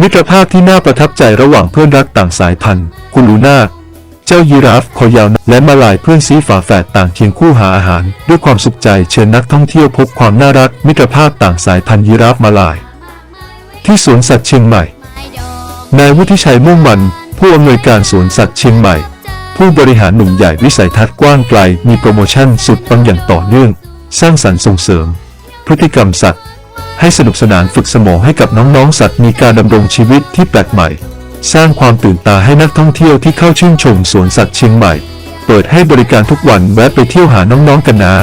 มิตรภาพที่น่าประทับใจระหว่างเพื่อนรักต่างสายพันธุ์ คุณลูน่า เจ้ายีราฟคอยาวและมาลายเพื่อนซีฝาแฝดต่างเคียงคู่หาอาหาร ด้วยความสุขใจเชิญนักท่องเที่ยวพบความน่ารัก มิตรภาพต่างสายพันธุ์ยีราฟมาลาย ที่สวนสัตว์เชียงใหม่ นายวุฒิชัยม่วงมัน ผู้อำนวยการสวนสัตว์เชียงใหม่ ผู้บริหารหนุ่มใหญ่วิสัยทัศน์กว้างไกลมีโปรโมชั่นสุดปังอย่างต่อเนื่อง สร้างสรรค์ส่งเสริม พฤติกรรมสัตว์ ให้สนุกสนานฝึกสมองให้กับน้องๆสัตว์มีการดำรงชีวิตที่แปลกใหม่ สร้างความตื่นตาให้นักท่องเที่ยวที่เข้าชื่นชมสวนสัตว์เชียงใหม่ เปิดให้บริการทุกวันแวะไปเที่ยวหาน้องๆกันนะ